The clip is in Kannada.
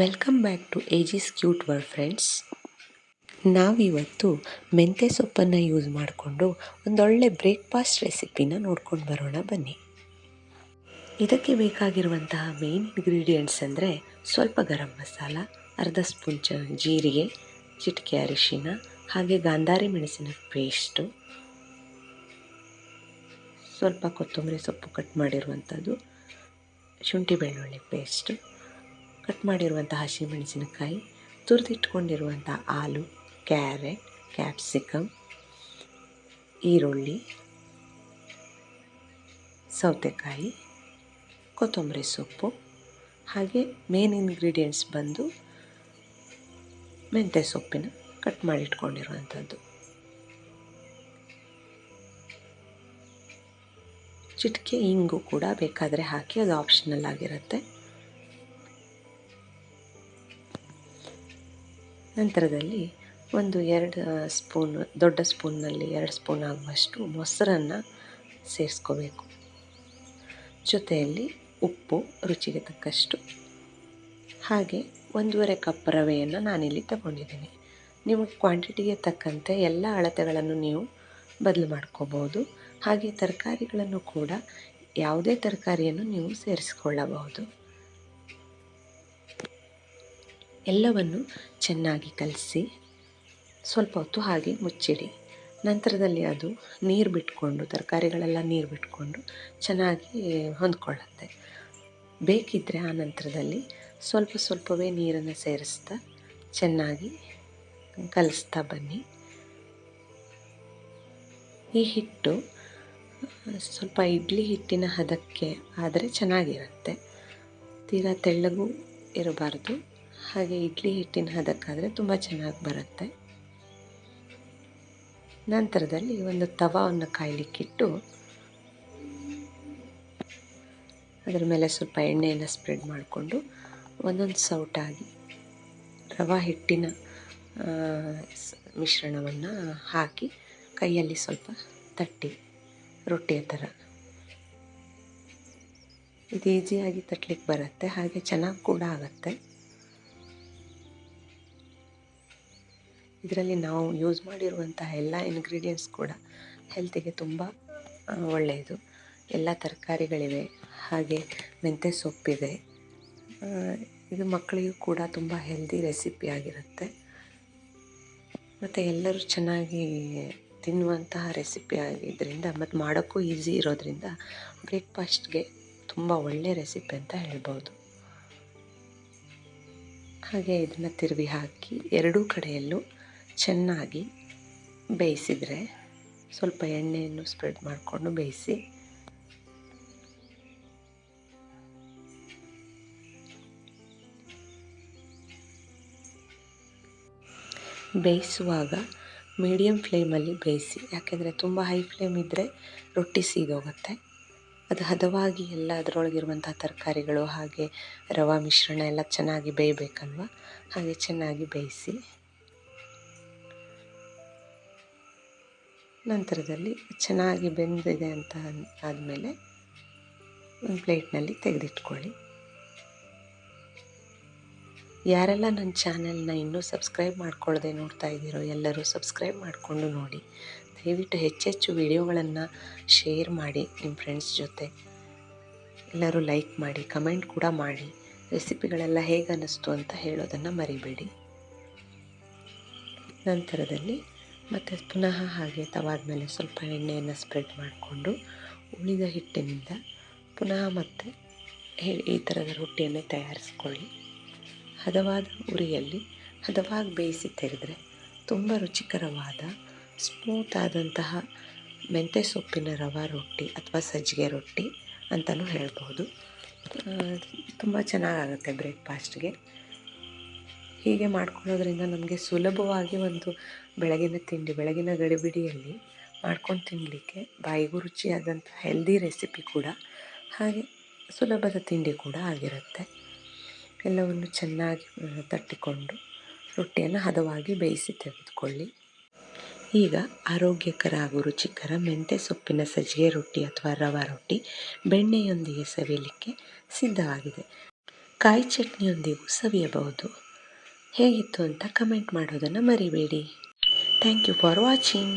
ವೆಲ್ಕಮ್ ಬ್ಯಾಕ್ ಟು ಏಜಿಸ್ ಕ್ಯೂಟ್ ವರ್ಡ್ ಫ್ರೆಂಡ್ಸ್ ನಾವಿವತ್ತು ಮೆಂತ್ಯ ಸೊಪ್ಪನ್ನು ಯೂಸ್ ಮಾಡಿಕೊಂಡು ಒಂದೊಳ್ಳೆ ಬ್ರೇಕ್ಫಾಸ್ಟ್ ರೆಸಿಪಿನ ನೋಡ್ಕೊಂಡು ಬರೋಣ ಬನ್ನಿ. ಇದಕ್ಕೆ ಬೇಕಾಗಿರುವಂತಹ ಮೇನ್ ಇಂಗ್ರೀಡಿಯೆಂಟ್ಸ್ ಅಂದರೆ ಸ್ವಲ್ಪ ಗರಂ ಮಸಾಲ, ಅರ್ಧ ಸ್ಪೂನ್ ಚ ಜೀರಿಗೆ, ಚಿಟಿಕೆ ಅರಿಶಿನ, ಹಾಗೆ ಗಾಂಧಾರಿ ಮೆಣಸಿನ ಪೇಸ್ಟು ಸ್ವಲ್ಪ ಕೊತ್ತಂಬರಿ ಸೊಪ್ಪು ಕಟ್ ಮಾಡಿರುವಂಥದ್ದು ಶುಂಠಿ ಬೆಳ್ಳುಳ್ಳಿ ಪೇಸ್ಟು ಕಟ್ ಮಾಡಿರುವಂಥ ಹಸಿಮೆಣಸಿನಕಾಯಿ, ತುರಿದಿಟ್ಕೊಂಡಿರುವಂಥ ಆಲೂ, ಕ್ಯಾರೆಟ್ ಕ್ಯಾಪ್ಸಿಕಮ್ ಈರುಳ್ಳಿ, ಸೌತೆಕಾಯಿ, ಕೊತ್ತಂಬರಿ ಸೊಪ್ಪು, ಹಾಗೆ ಮೇನ್ ಇಂಗ್ರೀಡಿಯೆಂಟ್ಸ್ ಬಂದು ಮೆಂತ್ಯ ಸೊಪ್ಪಿನ ಕಟ್ ಮಾಡಿಟ್ಕೊಂಡಿರುವಂಥದ್ದು. ಚಿಟಿಕೆ, ಇಂಗು ಕೂಡ ಬೇಕಾದರೆ ಹಾಕಿ ಅದು ಆಪ್ಷನಲ್ ಆಗಿರುತ್ತೆ. ನಂತರದಲ್ಲಿ ಒಂದು ಎರಡು ಸ್ಪೂನ್, ದೊಡ್ಡ ಸ್ಪೂನ್ನಲ್ಲಿ ಎರಡು ಸ್ಪೂನ್ ಆಗುವಷ್ಟು ಮೊಸರನ್ನು ಸೇರಿಸ್ಕೋಬೇಕು. ಜೊತೆಯಲ್ಲಿ ಉಪ್ಪು ರುಚಿಗೆ ತಕ್ಕಷ್ಟು. ಹಾಗೆ ಒಂದೂವರೆ ಕಪ್ ರವೆಯನ್ನು ನಾನಿಲ್ಲಿ ತಗೊಂಡಿದ್ದೀನಿ. ನಿಮ್ಮ ಕ್ವಾಂಟಿಟಿಗೆ ತಕ್ಕಂತೆ ಎಲ್ಲ ಅಳತೆಗಳನ್ನು ನೀವು ಬದಲು ಮಾಡ್ಕೋಬೋದು. ಹಾಗೆ ತರಕಾರಿಗಳನ್ನು ಕೂಡ ಯಾವುದೇ ತರಕಾರಿಯನ್ನು ನೀವು ಸೇರಿಸಿಕೊಳ್ಳಬಹುದು. ಎಲ್ಲವನ್ನು ಚೆನ್ನಾಗಿ ಕಲಸಿ, ಸ್ವಲ್ಪ ಹೊತ್ತು ಹಾಗೆ ಮುಚ್ಚಿಡಿ. ನಂತರದಲ್ಲಿ ಅದು ನೀರು ಬಿಟ್ಕೊಂಡು, ತರಕಾರಿಗಳೆಲ್ಲ ನೀರು ಬಿಟ್ಕೊಂಡು ಚೆನ್ನಾಗಿ ಹೊಂದ್ಕೊಳ್ಳುತ್ತೆ. ಬೇಕಿದ್ದರೆ ಆ ನಂತರದಲ್ಲಿ ಸ್ವಲ್ಪ ಸ್ವಲ್ಪವೇ ನೀರನ್ನು ಸೇರಿಸ್ತಾ ಚೆನ್ನಾಗಿ ಕಲಿಸ್ತಾ ಬನ್ನಿ. ಈ ಹಿಟ್ಟು ಸ್ವಲ್ಪ ಇಡ್ಲಿ ಹಿಟ್ಟಿನ ಹದಕ್ಕೆ ಆದರೆ ಚೆನ್ನಾಗಿರುತ್ತೆ. ತೀರಾ ತೆಳ್ಳಗೂ ಇರಬಾರ್ದು. ಹಾಗೆ ಇಡ್ಲಿ ಹಿಟ್ಟಿನ ಹದಕ್ಕಾದರೆ ತುಂಬ ಚೆನ್ನಾಗಿ ಬರುತ್ತೆ. ನಂತರದಲ್ಲಿ ಒಂದು ತವಾವನ್ನು ಕಾಯಲಿಕ್ಕಿಟ್ಟು ಅದರ ಮೇಲೆ ಸ್ವಲ್ಪ ಎಣ್ಣೆಯನ್ನು ಸ್ಪ್ರೆಡ್ ಮಾಡಿಕೊಂಡು ಒಂದೊಂದು ಸೌಟಾಗಿ ರವಾ ಹಿಟ್ಟಿನ ಮಿಶ್ರಣವನ್ನು ಹಾಕಿ ಕೈಯಲ್ಲಿ ಸ್ವಲ್ಪ ತಟ್ಟಿ, ರೊಟ್ಟಿಯ ಥರ ಇದು ಈಸಿಯಾಗಿ ತಟ್ಟಲಿಕ್ಕೆ ಬರುತ್ತೆ, ಹಾಗೆ ಚೆನ್ನಾಗಿ ಕೂಡ ಆಗುತ್ತೆ. ಇದರಲ್ಲಿ ನಾವು ಯೂಸ್ ಮಾಡಿರುವಂತಹ ಎಲ್ಲ ಇಂಗ್ರೀಡಿಯೆಂಟ್ಸ್ ಕೂಡ ಹೆಲ್ತಿಗೆ ತುಂಬ ಒಳ್ಳೆಯದು. ಎಲ್ಲ ತರಕಾರಿಗಳಿವೆ, ಹಾಗೆ ಮೆಂತ್ಯ ಸೊಪ್ಪಿದೆ. ಇದು ಮಕ್ಕಳಿಗೂ ಕೂಡ ತುಂಬ ಹೆಲ್ದಿ ರೆಸಿಪಿ ಆಗಿರುತ್ತೆ. ಮತ್ತು ಎಲ್ಲರೂ ಚೆನ್ನಾಗಿ ತಿನ್ನುವಂತಹ ರೆಸಿಪಿ ಆಗಿದ್ದರಿಂದ ಮತ್ತು ಮಾಡೋಕ್ಕೂ ಈಸಿ ಇರೋದರಿಂದ ಬ್ರೇಕ್ಫಾಸ್ಟ್ಗೆ ತುಂಬ ಒಳ್ಳೆಯ ರೆಸಿಪಿ ಅಂತ ಹೇಳ್ಬೋದು. ಹಾಗೆ ಇದನ್ನು ತಿರುವಿ ಹಾಕಿ, ಎರಡೂ ಕಡೆಯಲ್ಲೂ ಚೆನ್ನಾಗಿ ಬೇಯಿಸಿದರೆ ಸ್ವಲ್ಪ ಎಣ್ಣೆಯನ್ನು ಸ್ಪ್ರೆಡ್ ಮಾಡಿಕೊಂಡು ಬೇಯಿಸಿ. ಬೇಯಿಸುವಾಗ ಮೀಡಿಯಮ್ ಫ್ಲೇಮಲ್ಲಿ ಬೇಯಿಸಿ, ಯಾಕೆಂದರೆ ತುಂಬ ಹೈ ಫ್ಲೇಮ್ ಇದ್ದರೆ ರೊಟ್ಟಿ ಸೀದೋಗುತ್ತೆ. ಅದು ಹದವಾಗಿ ಎಲ್ಲ ಅದರೊಳಗಿರುವಂಥ ತರಕಾರಿಗಳು ಹಾಗೆ ರವಾ ಮಿಶ್ರಣ ಎಲ್ಲ ಚೆನ್ನಾಗಿ ಬೇಯಬೇಕಲ್ವ? ಹಾಗೆ ಚೆನ್ನಾಗಿ ಬೇಯಿಸಿ. ನಂತರದಲ್ಲಿ ಚೆನ್ನಾಗಿ ಬೆಂದಿದೆ ಅಂತ ಆದಮೇಲೆ ಒಂದು ಪ್ಲೇಟ್ನಲ್ಲಿ ತೆಗೆದಿಟ್ಕೊಳ್ಳಿ. ಯಾರೆಲ್ಲ ನನ್ನ ಚಾನೆಲ್ನ ಇನ್ನೂ ಸಬ್ಸ್ಕ್ರೈಬ್ ಮಾಡ್ಕೊಳ್ಳದೆ ನೋಡ್ತಾ ಇದ್ದೀರೋ ಎಲ್ಲರೂ ಸಬ್ಸ್ಕ್ರೈಬ್ ಮಾಡಿಕೊಂಡು ನೋಡಿ. ದಯವಿಟ್ಟು ಹೆಚ್ಚೆಚ್ಚು ವಿಡಿಯೋಗಳನ್ನು ಶೇರ್ ಮಾಡಿ ನಿಮ್ಮ ಫ್ರೆಂಡ್ಸ್ ಜೊತೆ. ಎಲ್ಲರೂ ಲೈಕ್ ಮಾಡಿ, ಕಮೆಂಟ್ ಕೂಡ ಮಾಡಿ. ರೆಸಿಪಿಗಳೆಲ್ಲ ಹೇಗೆ ಅನ್ನಿಸ್ತು ಅಂತ ಹೇಳೋದನ್ನು ಮರಿಬೇಡಿ. ನಂತರದಲ್ಲಿ ಮತ್ತು ಪುನಃ ಹಾಗೆ ತವಾದ ಮೇಲೆ ಸ್ವಲ್ಪ ಎಣ್ಣೆಯನ್ನು ಸ್ಪ್ರೆಡ್ ಮಾಡಿಕೊಂಡು ಉಳಿದ ಹಿಟ್ಟಿನಿಂದ ಪುನಃ ಮತ್ತೆ ಈ ಥರದ ರೊಟ್ಟಿಯನ್ನು ತಯಾರಿಸ್ಕೊಳ್ಳಿ. ಹದವಾದ ಉರಿಯಲ್ಲಿ ಹದವಾಗಿ ಬೇಯಿಸಿ ತೆಗೆದರೆ ತುಂಬ ರುಚಿಕರವಾದ ಸ್ಮೂತ್ ಆದಂತಹ ಮೆಂತ್ಯ ಸೊಪ್ಪಿನ ರವೆ ರೊಟ್ಟಿ ಅಥವಾ ಸಜ್ಜಿಗೆ ರೊಟ್ಟಿ ಅಂತಲೂ ಹೇಳ್ಬೋದು ತುಂಬ ಚೆನ್ನಾಗಾಗುತ್ತೆ ಬ್ರೇಕ್ಫಾಸ್ಟ್ಗೆ ಹೀಗೆ ಮಾಡ್ಕೊಳ್ಳೋದ್ರಿಂದ ನಮಗೆ ಸುಲಭವಾಗಿ ಒಂದು ಬೆಳಗಿನ ತಿಂಡಿ, ಬೆಳಗಿನ ಗಡಿಬಿಡಿಯಲ್ಲಿ ಮಾಡ್ಕೊಂಡು ತಿನ್ನಲಿಕ್ಕೆ ಬಾಯಿಗೂ ರುಚಿಯಾದಂಥ ಹೆಲ್ದಿ ರೆಸಿಪಿ ಕೂಡ, ಹಾಗೆ ಸುಲಭದ ತಿಂಡಿ ಕೂಡ ಆಗಿರುತ್ತೆ. ಎಲ್ಲವನ್ನು ಚೆನ್ನಾಗಿ ತಟ್ಟಿಕೊಂಡು ರೊಟ್ಟಿಯನ್ನು ಹದವಾಗಿ ಬೇಯಿಸಿ ತೆಗೆದುಕೊಳ್ಳಿ. ಈಗ ಆರೋಗ್ಯಕರ ಹಾಗೂ ರುಚಿಕರ ಮೆಂತ್ಯ ಸೊಪ್ಪಿನ ಸಜ್ಜಿಗೆ ರೊಟ್ಟಿ ಅಥವಾ ರವಾ ರೊಟ್ಟಿ ಬೆಣ್ಣೆಯೊಂದಿಗೆ ಸವಿಯಲಿಕ್ಕೆ ಸಿದ್ಧವಾಗಿದೆ. ಕಾಯಿ ಚಟ್ನಿಯೊಂದಿಗೂ ಸವಿಯಬಹುದು. ಹೇಗಿತ್ತು ಅಂತ ಕಮೆಂಟ್ ಮಾಡೋದನ್ನು ಮರಿಬೇಡಿ. Thank you for watching